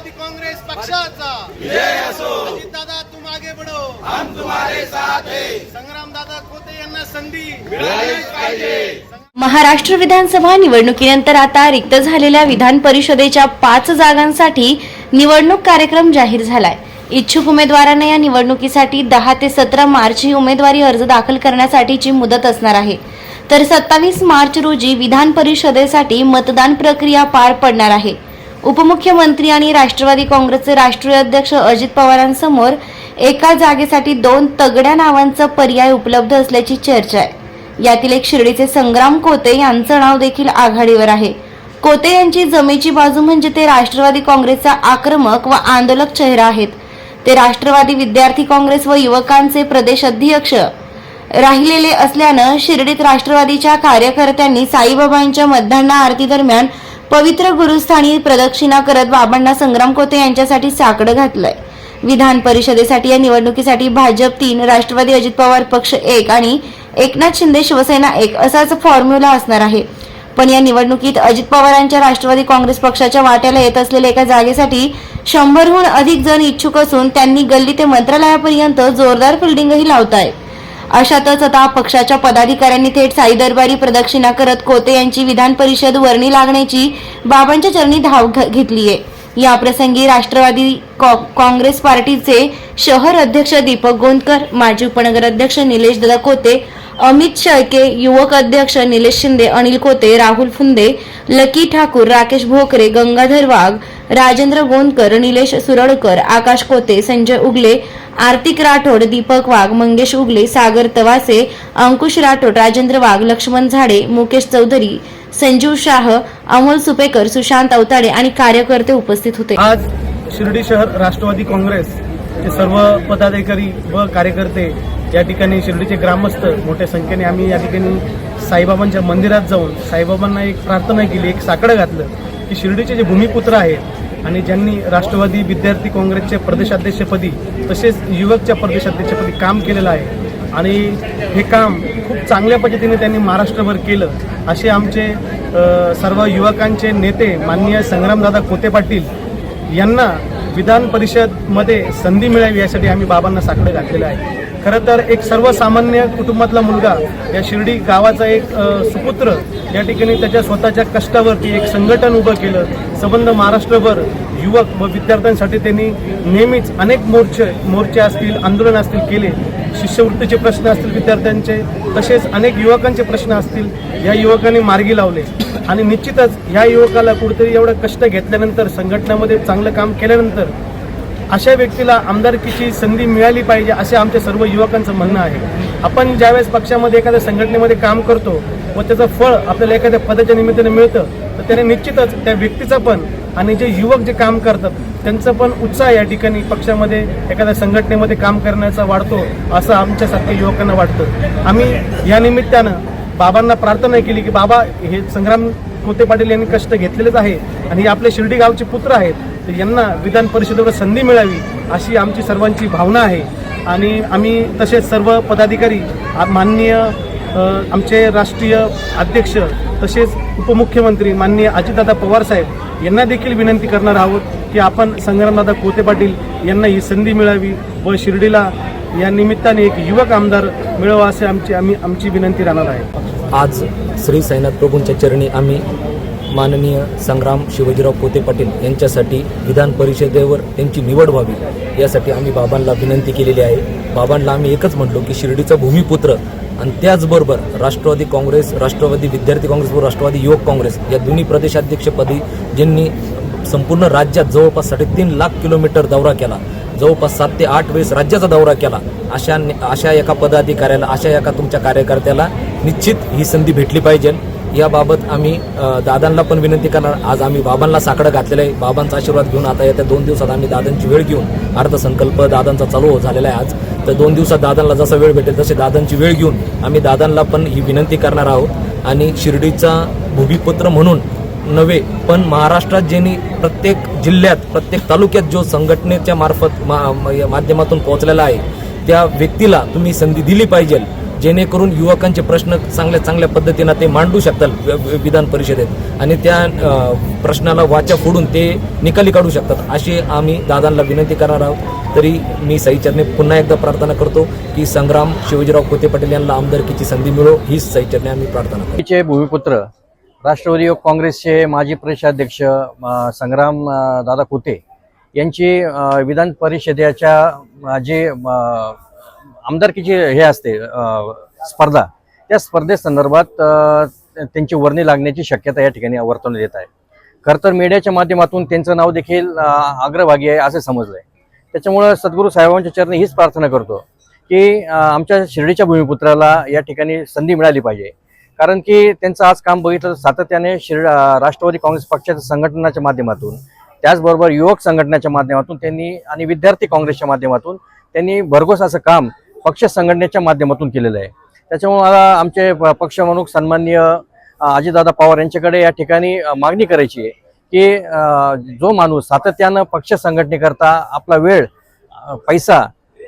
राष्ट्रवादी काँग्रेस पक्षाचा. अजित दादा तुम आगे बढो. हम तुम्हारे साथ हैं. संग्राम दादा खोते यांना संधी. मिळालीच पाहिजे. महाराष्ट्र विधानसभा निवडणुकीनंतर आता रिक्त झालेल्या विधान परिषदेच्या पाच जागांसाठी निवडणूक कार्यक्रम जाहीर झालाय. इच्छुक उमेदवारांना या निवडणुकीसाठी दहा ते सतरा मार्च ही उमेदवारी अर्ज दाखल करण्यासाठीची मुदत असणार आहे. तर सत्तावीस मार्च रोजी विधान परिषदेसाठी मतदान प्रक्रिया पार पडणार आहे. उपमुख्यमंत्री आणि राष्ट्रवादी काँग्रेसचे राष्ट्रीय अध्यक्ष अजित पवारांसमोर एका जागेसाठी दोन तगड्या नावांचा पर्याय उपलब्ध असल्याची चर्चा आहे. यातील एक शिर्डीचे संग्राम कोते यांचं नाव देखील आघाडीवर आहे. कोते यांची जमेची बाजू म्हणजे ते राष्ट्रवादी काँग्रेसचा आक्रमक व आंदोलक चेहरा आहेत. ते राष्ट्रवादी विद्यार्थी काँग्रेस व युवकांचे प्रदेश अध्यक्ष राहिलेले असल्यानं शिर्डीत राष्ट्रवादीच्या कार्यकर्त्यांनी साईबाबांच्या मध्यान्ह आरती दरम्यान पवित्र गुरुस्थानी प्रदक्षिणा करत बाबांना संग्राम कोते यांच्यासाठी साकडं घातलंय. विधान परिषदेसाठी या निवडणुकीसाठी भाजप तीन राष्ट्रवादी अजित पवार पक्ष एक आणि एकनाथ शिंदे शिवसेना एक असाच फॉर्म्युला असणार आहे. पण या निवडणुकीत अजित पवारांच्या राष्ट्रवादी काँग्रेस पक्षाच्या वाट्याला येत असलेल्या एका जागेसाठी शंभरहून अधिक जण इच्छुक असून त्यांनी गल्ली ते मंत्रालयापर्यंत जोरदार फिल्डिंगही लावतायत अशातच आता पक्षाच्या पदाधिकाऱ्यांनी थेट साई दरबारी प्रदक्षिणा करत कोते यांची विधान परिषद वर्णी लागण्याची बाबांच्या चरणी धाव घेतली घेतलीये याप्रसंगी राष्ट्रवादी कॉ- काँग्रेस पार्टीचे शहर अध्यक्ष दीपक गोंदकर माजी उपनगराध्यक्ष निलेश दादा कोते अमित शेळके युवक अध्यक्ष निलेश शिंदे अनिल कोते राहुल फुंदे लकी ठाकूर राकेश भोकरे गंगाधर वाघ राजेंद्र गोंदकर निलेश सुरळकर आकाश कोते संजय उगले आर्तिक राठोड दीपक वाघ मंगेश उगले सागर तवासे अंकुश राठोड राजेंद्र वाघ लक्ष्मण झाडे मुकेश चौधरी संजीव शाह अमोल सुपेकर सुशांत अवताडे आणि कार्यकर्ते उपस्थित होते. आज शिर्डी शहर राष्ट्रवादी काँग्रेस सर्व पदाधिकारी व कार्यकर्ते या ठिकाणी शिर्डीचे ग्रामस्थ मोठ्या संख्येने आम्ही या ठिकाणी साईबाबांच्या मंदिरात जाऊन साईबाबांना एक प्रार्थना केली एक साकडं घातलं की शिर्डीचे जे भूमिपुत्र आहेत आणि ज्यांनी राष्ट्रवादी विद्यार्थी काँग्रेसचे प्रदेशाध्यक्षपदी तसेच युवकच्या प्रदेशाध्यक्षपदी काम केलेलं आहे आणि हे काम खूप चांगल्या पद्धतीने त्यांनी महाराष्ट्रभर केलं असे आमचे सर्व युवकांचे नेते माननीय संग्रामदादा कोते पाटील यांना विधान परिषदमध्ये संधी मिळावी यासाठी आम्ही बाबांना साकडं घातलेलं आहे. खरं तर एक सर्वसामान्य कुटुंबातला मुलगा या शिर्डी गावाचा एक सुपुत्र या ठिकाणी त्याच्या स्वतःच्या कष्टावरती एक संघटन उभं केलं. संबंध महाराष्ट्रभर युवक व विद्यार्थ्यांसाठी त्यांनी नेहमीच अनेक मोर्चे मोर्चे असतील आंदोलन असतील केले. शिष्यवृत्तीचे प्रश्न असतील विद्यार्थ्यांचे तसेच अनेक युवकांचे प्रश्न असतील या युवकांनी मार्गी लावले. आणि निश्चितच ह्या युवकाला कुठेतरी एवढं कष्ट घेतल्यानंतर संघटनामध्ये चांगलं काम केल्यानंतर अशा व्यक्तीला आमदारकीची संधी मिळाली पाहिजे असे आमच्या सर्व युवकांचं म्हणणं आहे. आपण ज्यावेळेस पक्षामध्ये एखाद्या संघटनेमध्ये काम करतो व त्याचं फळ आपल्याला एखाद्या पदाच्या निमित्ताने मिळतं तर त्याने निश्चितच त्या व्यक्तीचं पण आणि जे युवक जे काम करतात त्यांचं पण उत्साह या ठिकाणी पक्षामध्ये एखाद्या संघटनेमध्ये काम करण्याचा वाढतो असं आमच्यासारख्या युवकांना वाटतं. आम्ही या निमित्तानं बाबांना प्रार्थना केली की बाबा हे संग्राम कोते पाटील यांनी कष्ट घेतलेलेच आहे आणि हे आपले शिर्डी गावचे पुत्र आहेत. तर यांना विधान परिषदेवर संधी मिळावी अशी आमची सर्वांची भावना आहे. आणि आम्ही तसेच सर्व पदाधिकारी माननीय आमचे राष्ट्रीय अध्यक्ष तसेच उपमुख्यमंत्री माननीय अजितदादा पवार साहेब यांना देखील विनंती करणार आहोत की आपण संग्रामदादा कोते पाटील यांना ही संधी मिळावी व शिर्डीला या निमित्ताने एक युवक आमदार मिळावा असे आमची आम्ही आमची विनंती राहणार आहे. आज श्री साईनाथ प्रभूंच्या चरणी आम्ही माननीय संग्राम शिवाजीराव पोते पाटील यांच्यासाठी विधान परिषदेवर त्यांची निवड व्हावी यासाठी आम्ही बाबांना विनंती केलेली आहे. बाबांना आम्ही एकच म्हटलो की शिर्डीचा भूमिपुत्र आणि त्याचबरोबर राष्ट्रवादी काँग्रेस राष्ट्रवादी विद्यार्थी काँग्रेस व राष्ट्रवादी युवक काँग्रेस या दोन्ही प्रदेशाध्यक्षपदी ज्यांनी संपूर्ण राज्यात जवळपास साडेतीन लाख किलोमीटर दौरा केला जवळपास सात ते आठ वेळेस राज्याचा दौरा केला अशा अशा एका पदाधिकाऱ्याला अशा एका तुमच्या कार्यकर्त्याला निश्चित ही संधी भेटली पाहिजे. याबाबत आम्ही दादांना पण विनंती करणार. आज आम्ही बाबांना साकडं घातलेलं आहे. बाबांचा आशीर्वाद घेऊन आता येत्या दोन दिवसात आम्ही दादांची वेळ घेऊन अर्थसंकल्प दादांचा चालू हो झालेला आहे आज. तर दोन दिवसात दादांना जसा वेळ भेटेल तसे दादांची वेळ घेऊन आम्ही दादांना पण ही विनंती करणार आहोत. आणि शिर्डीचा भूमिपुत्र म्हणून नव्हे पण महाराष्ट्रात ज्यांनी प्रत्येक जिल्ह्यात प्रत्येक तालुक्यात जो संघटनेच्या मार्फत मा- माध्यमातून पोहोचलेला आहे त्या व्यक्तीला तुम्ही संधी दिली पाहिजे. जेणेकरून युवकांचे प्रश्न चांगल्या चांगल्या पद्धतीनं ते मांडू शकतात विधान परिषदेत. आणि त्या प्रश्नाला वाचा फोडून ते निकाली काढू शकतात. अशी आम्ही दादांना विनंती करणार आहोत. तरी मी साईचरणे पुन्हा एकदा प्रार्थना करतो की संग्राम शिवाजीराव कोते पाटील यांना आमदारकीची संधी मिळो हीच साईचरणे आम्ही प्रार्थना करतो. भूमिपुत्र राष्ट्रवादी युवक काँग्रेसचे माजी प्रदेशाध्यक्ष संग्राम दादा कोते यांची विधान परिषदेच्या जे आमदारकीची हे असते स्पर्धा. त्या स्पर्धेसंदर्भात त्यांची वर्णी लागण्याची शक्यता या ठिकाणी वर्तवण्यात येत आहे. खरं तर मीडियाच्या माध्यमातून त्यांचं नाव देखील अग्रभागी आहे असं समजलं आहे त्याच्यामुळं सद्गुरू साहेबांच्या चरणी हीच प्रार्थना करतो की आमच्या शिर्डीच्या भूमिपुत्राला या ठिकाणी संधी मिळाली पाहिजे. कारण की त्यांचं आज काम बघितलं तर सातत्याने शिर्ड राष्ट्रवादी काँग्रेस पक्षाच्या संघटनाच्या माध्यमातून त्याचबरोबर युवक संघटनेच्या माध्यमातून त्यांनी आणि विद्यार्थी काँग्रेसच्या माध्यमातून त्यांनी भरघोस असं काम पक्ष संघटनेच्या माध्यमातून केलेलं आहे. त्याच्यामुळे मला आमचे प- पक्षप्रमुख सन्माननीय अजितदादा पवार यांच्याकडे या ठिकाणी मागणी करायची आहे की जो माणूस सातत्यानं पक्ष संघटनेकरता आपला वेळ पैसा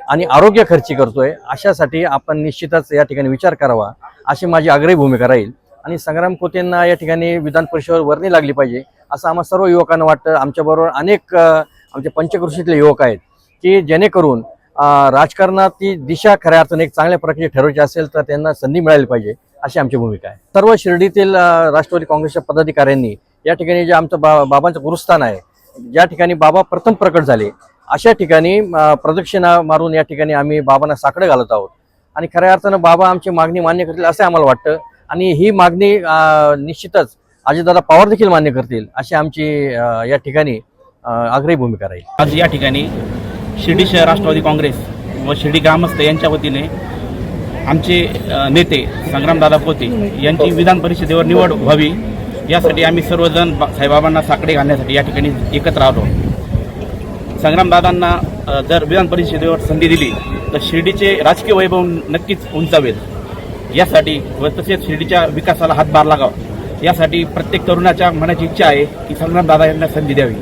आणि आरोग्य खर्ची करतोय अशासाठी आपण निश्चितच या ठिकाणी विचार करावा अशी माझी आग्रही भूमिका राहील. आणि संग्राम कोतेंना या ठिकाणी विधान परिषदेवर वर्णी लागली पाहिजे असं आम्हा सर्व युवकांना वाटतं. आमच्याबरोबर अनेक आमचे पंचकृषीतले युवक आहेत की जेणेकरून राजकारणाची राजकारणात ती दिशा खऱ्या अर्थाने एक चांगल्या प्रकारे ठरवायची असेल तर त्यांना संधी मिळाली पाहिजे अशी आमची भूमिका आहे. सर्व शिर्डीतील राष्ट्रवादी काँग्रेसच्या पदाधिकाऱ्यांनी या ठिकाणी जे आमचं बा बाबांचं गुरुस्थान आहे ज्या ठिकाणी बाबा प्रथम प्रकट झाले अशा ठिकाणी प्रदक्षिणा मारून या ठिकाणी आम्ही बाबांना साकडं घालत आहोत. आणि खऱ्या अर्थानं बाबा आमची मागणी मान्य करतील असं आम्हाला वाटतं. आणि ही मागणी निश्चितच अजितदादा पवार देखील मान्य करतील अशी आमची या ठिकाणी आग्रही भूमिका राहील. आज या ठिकाणी शिर्डी शहर राष्ट्रवादी काँग्रेस व शिर्डी ग्रामस्थ यांच्या वतीने आमचे नेते संग्रामदादा पोते यांची विधान परिषदेवर निवड व्हावी यासाठी आम्ही सर्वजण साईबाबांना साकडे घालण्यासाठी या ठिकाणी एकत्र आलो. संग्रामदादांना जर विधान परिषदेवर संधी दिली तर शिर्डीचे राजकीय वैभव नक्कीच उंचावेल. यासाठी व तसेच शिर्डीच्या विकासाला हातभार लागावा. यासाठी प्रत्येक तरुणाच्या मनाची इच्छा आहे की संग्रामदादा यांना संधी द्यावी.